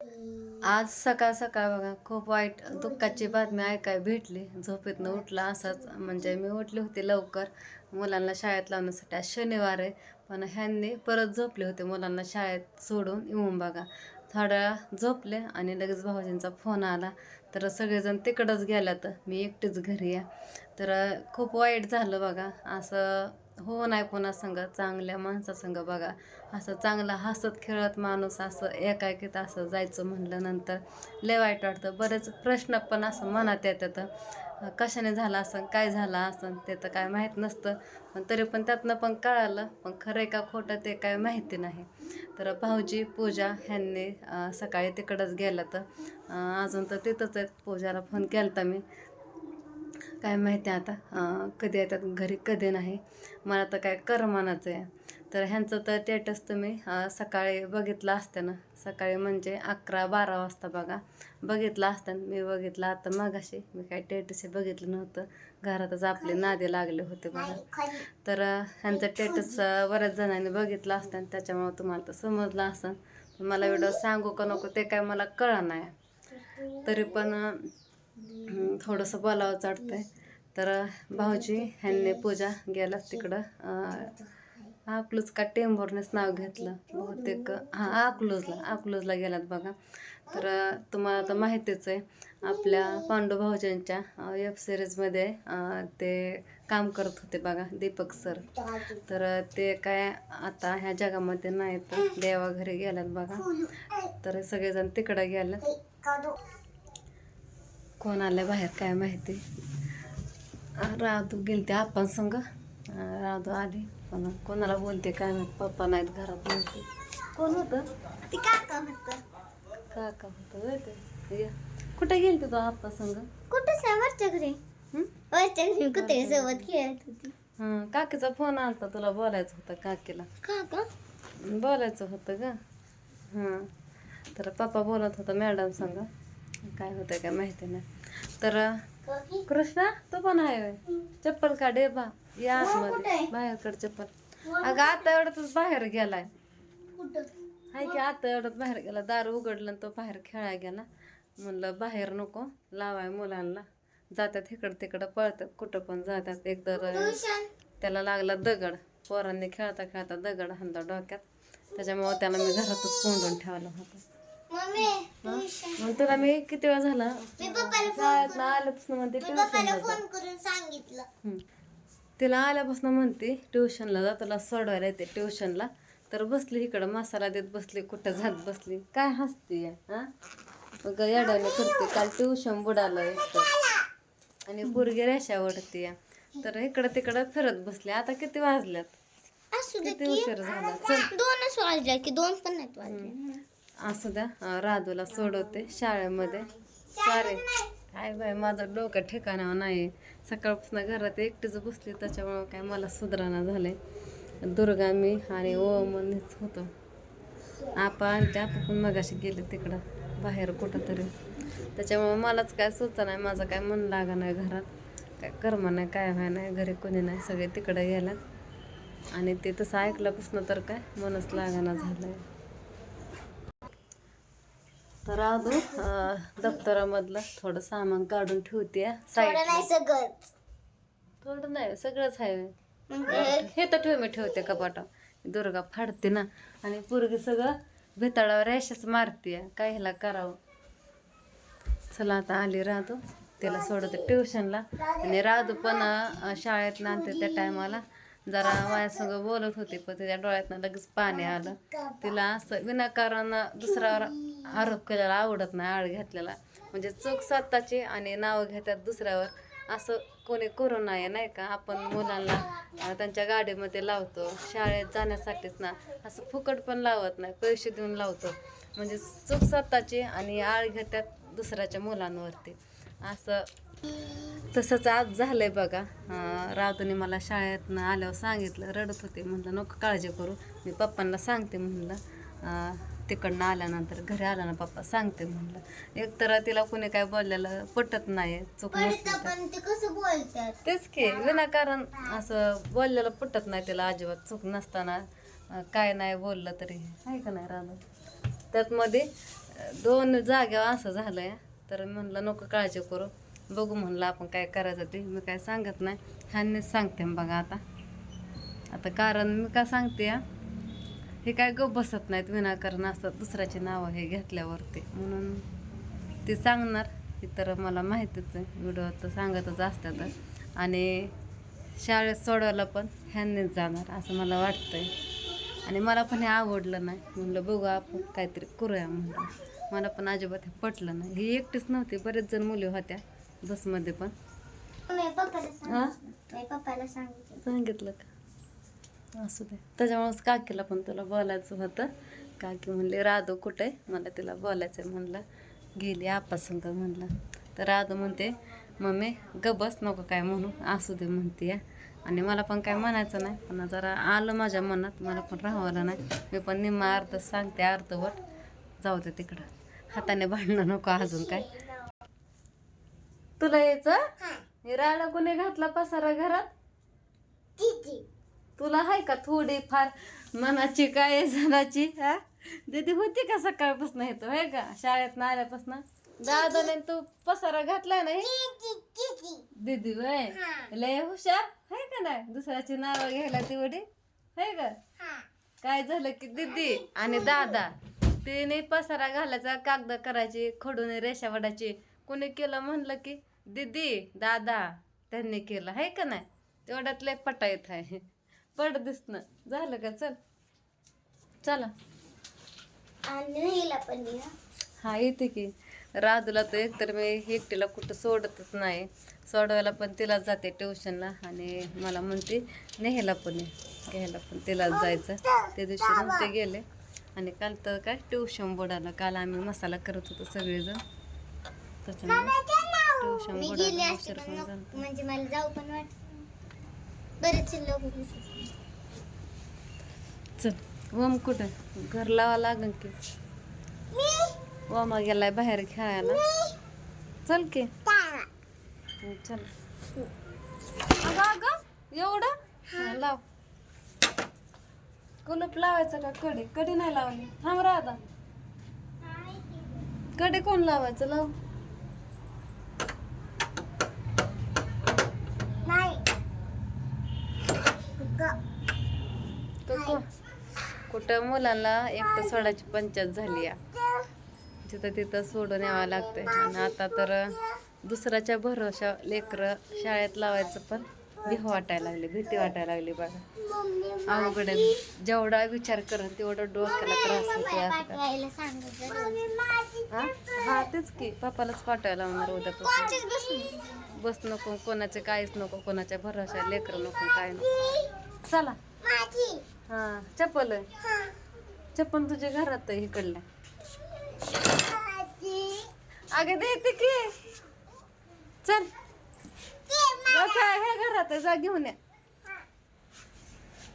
आज सकाळ सकाळ बघा खूप वाईट दुःखाची बातमी ऐकाय भेटली. झोपेतनं उठला असाच म्हणजे मी उठले होते लवकर. मुलांना शाळेत लावण्यासाठी आज शनिवार आहे पण ह्यांनी परत झोपले होते मुलांना शाळेत सोडून येऊन बघा. थोड्या झोपले आणि लगेच भाऊजींचा फोन आला. तर सगळेजण तिकडंच गेल्यात मी एकटीच घरी आहे. तर खूप वाईट झालं बघा असं हो नाही पुन्हा चांगल्या माणसासंग बघा. असं चांगला हसत खेळत माणूस असं एकाएकीत असं जायचं म्हणलं नंतर लय वाईट वाटतं. बरेच प्रश्न पण असं मनात येतात. कशाने झालं असं काय झालं असं ते तर काय माहीत नसतं. पण तरी पण त्यातनं पण कळालं पण खरं आहे का खोटं ते काय माहिती नाही. तर भाऊजी पूजा ह्यांनी सकाळी तिकडंच गेलं तर अजून तर तिथंच आहेत. पूजाला फोन केला मी. काय माहिती आता? कधी येतात? घरी कधी नाही? मला तर काय करमानाचं आहे. तर ह्यांचं तर टेटस तुम्ही सकाळी बघितलं असतं ना? सकाळी म्हणजे अकरा बारा वाजता बघा. बघितलं असतं मी बघितलं आता मगाशी. मी काय टेटस बघितलं नव्हतं. घरातच आपले नादे लागले होते बघा. तर ह्यांचं टेटस बऱ्याच जणांनी बघितलं असतं त्याच्यामुळे तुम्हाला तर समजलं असं. पण मला व्हिडिओ सांगू का नको ते काय मला कळा नाही. तरी पण थोडंसं बोलावं आहे तर भाऊजी ह्यांनी पूजा गेला तिकडं. अकलूज का टेंभोरनेच नाव घेतलं? बहुतेक हां अकलूजला अकलूजला गेलात बघा. तर तुम्हाला तर माहितीच आहे आपल्या पांडू भाऊजांच्या वेब सिरीजमध्ये ते काम करत होते बघा दीपक सर. तर ते काय आता ह्या जगामध्ये नाही तर देवा गेल्यात बघा. तर सगळेजण तिकडं गेल्यात कोण आलं बाहेर काय माहिती? राधू गेलते आपण संग. राधू आली. पण कोणाला बोलते काय माहीत? पप्पा नाहीत घरात म्हणते कोण होतं? ती काका होत. काका होतं होय ते. ये. कुठे गेलते तो आप्पा संग? कुठं आहे वरच्या घरी? वरच्या घरी कुत्रे सोबत खेळत होती. हं, काकीचा फोन आलता तुला बोलायचं होतं काकीला. काका? बोलायचं होतं ग. हां. तर पप्पा बोलत होता मॅडम संग. काय होतं काय माहिती नाही. तर कृष्णा तू पण आहे? चप्पल काढे बा. या आतमध्ये? बाहेरकडे चप्पल. अगं आता एवढ्यातच बाहेर गेलाय. हाय की आता एवढ्यात बाहेर गेला. दार उघडलं तो बाहेर खेळायला गेला. म्हणलं बाहेर नको लावाय मुलांना. जातात इकडं तिकडं पळतात कुठं पण जातात एक तर ट्युशन. त्याला लागला दगड. पोरांनी खेळता खेळता दगड हाणला डोक्यात. त्याच्यामुळे त्याला मी घरातच कोंडून ठेवलं होतं. मग तुला मी किती वेळा झाला? शाळेत आल्यापासून म्हणते ट्युशनला हम्म. तिला आल्यापासून म्हणते ट्युशनला जा तुला सोडवायला येते ट्युशनला तर बसली इकडं मसाला देत बसली कुठं जात बसली. काय हसती हा? मग येड्याने करते काल ट्युशन बुडालं एकटं आणि पोरगी रेषा ओढते तर इकडं तिकडं फिरत बसली. आता किती वाजल्यात? असू दे किती उशीर झाला? चल दोनच वाजल्या की दोन पण नाहीत वाजले. असू द्या. राजूला राधूला सोडवते शाळेमध्ये. सारे काय बाय माझं डोकं ठिकाणावर नाही. सकाळपासून घरात एकटीच बसली त्याच्यामुळं काय मला सुधारणा झाले. दुर्गा मी आणि ओमनीच होतो. आपण त्या पण मगाशी गेले तिकडं बाहेर कुठं तरी त्याच्यामुळं मलाच काय सुचा नाही माझं काय मन लागा नाही घरात. काय कर्म नाही काय व्हाय नाही घरी कोणी नाही सगळे तिकडं गेल्यात. आणि ते तसं ऐकल्यापासून तर काय मनच लागाना आहे तर अजून अं, दप्तरामधलं थोडं सामान काढून ठेवते. थोडं नाही सगळंच. थोडं नाही सगळंच आहे. म्हणजे? हे तर ठेव मी ठेवते कपाटा दुर्गा फाडते ना. आणि पोरगी सगळं भिताळावर रेषाच मारते. काय ह्याला करावं? चला आता आली राधू. तिला सोडते ट्युशनला. आणि राधू पण शाळेत आणते त्या टायमाला. जरा माझ्यासंग बोलत होती पण तिच्या डोळ्यातनं लगेच पाणी आलं. तिला असं विनाकारण दुसऱ्यावर आरोप केलेला आवडत नाही आळ घेतलेला. म्हणजे चूक स्वतःची आणि नावं घेतात दुसऱ्यावर. असं कोणी करू नये नाही का? आपण मुलांना त्यांच्या गाडीमध्ये लावतो. शाळेत जाण्यासाठीच ना. असं फुकट पण लावत नाही. पैसे देऊन लावतो. म्हणजे चूक स्वतःची आणि आळ घेतात दुसऱ्याच्या मुलांवरती. असं तसंच आज झालंय बघा. अं, मला शाळेतनं आल्यावर सांगितलं. रडत होते. म्हणलं नको काळजी करू. मी पप्पांना सांगते. म्हणलं तिकडनं आल्यानंतर घरी आला ना पप्पा सांगते म्हणलं. एक तर तिला कोणी काय बोललेलं पटत नाही चूक तेच की विनाकारण असं बोललेलं पटत नाही तिला अजिबात चूक नसताना. काय नाही बोललं तरी. आहे का नाही राधा त्यात मध्ये दोन जाग्यावर असं झालंय. तर मी म्हणलं नको काळजी करू. बघू म्हणलं आपण काय करायचं ते. मी काय सांगत नाही. ह्यांनीच सांगते बघा आता. आता कारण मी काय सांगते हा, हे काय गप बसत नाहीत विनाकारण असतात दुसऱ्याची नावं हे घेतल्यावरती. म्हणून ते सांगणार हे तर मला माहितीच आहे. व्हिडिओ तर सांगतच असतात. आणि शाळेत सोडवायला पण ह्यांनीच जाणार असं मला वाटतंय. आणि मला पण हे आवडलं नाही. म्हणलं बघू आपण काहीतरी करूया म्हणलं मला पण अजिबात हे पटलं नाही. ही एकटीच नव्हती बरेच जण मुली होत्या बसमध्ये पण. सांगितलं का? असू दे. त्याच्यामुळेच काकीला पण तुला बोलायचं होतं. काकी म्हणले राधू कुठे आहे? मला तिला बोलायचं आहे म्हणलं. गेली आपासंग म्हणलं. तर राधू म्हणते मम्मी ग बस नको काय म्हणू. असू दे म्हणते आणि मला पण काय म्हणायचं नाही. पण जरा आलं माझ्या मनात. मला पण राहावलं नाही. मी पण निम्मा अर्ध सांगते अर्धवट जाऊ दे तिकडं. हाताने भांडणं नको अजून काय. तुला यायचं? हे. राडा कोणी घातला पसारा घरात. तुला आहे का थोडी फार मनाची काय जणाची हा? दीदी होती का सकाळपासून येतो आहे का? शाळेत आल्यापासून? दादाने तू पसारा घातलाय ना दीदी वय लय हुशार आहे का नाही? दुसऱ्याची नाव घ्यायला तेवढी आहे का? काय झालं की दीदी आणि दादा तिने पसारा घालायचा कागद करायची खडून रेषा वडायची कोणी केलं म्हणलं की दीदी दादा त्यांनी केलं आहे का नाही? तेवढ्यात लय पटायत आहे. पड दिसणं. झालं का? चल. चला. आणि हिला पण ये. हा येते की. राधूला तर एकतर मी एकटीला कुठं सोडतच नाही. सोडवायला पण तिलाच जाते ट्युशनला आणि मला म्हणते नेहायला पण ये. घ्यायला पण तिलाच जायचं. त्या दिवशी नव्हते गेले. आणि काल तर काय? ट्युशन बुडालं. काल आम्ही मसाला करत होतो सगळेजण. त्याच्यामुळे ट्युशन मी बुडालं गेले असते उशीर पण पण नको- झालता. म्हणजे मला जाऊ पण वाटत. बरेचसे लोक चल ओम कुठं? घर लावा लागन की. ओमा गेलाय बाहेर खेळायला. चल की. चल. अगं अगं एवढं? हा, लाव. कुलूप लावायचं का? कडी कडी नाही लावली. थांब राधा. कडी कोण लावायचं? लाव नाही कुकू कुठं मुलांना एकटं सोडायची पंचायत झाली या. तिथं तिथं सोडून यावं लागतंय. आणि आता तर दुसऱ्याच्या भरोशा लेकरं शाळेत लावायचं पण भीह वाटायला लागली भीती वाटायला लागली बघा. अवघड जेवढा विचार करत तेवढं डोक्याला त्रास होतो असं हा? तेच की. पप्पालाच पाठवायला लावणार उद्यापासून बस नको कोणाचे काहीच नको कोणाच्या भरोशा लेकरं नको काय नको. चला. हा चप्पल आहे. चप्पल तुझ्या घरात आहे इकडल्या अगं देते की. चल. काय हे घरात आहे. जा घेऊन या.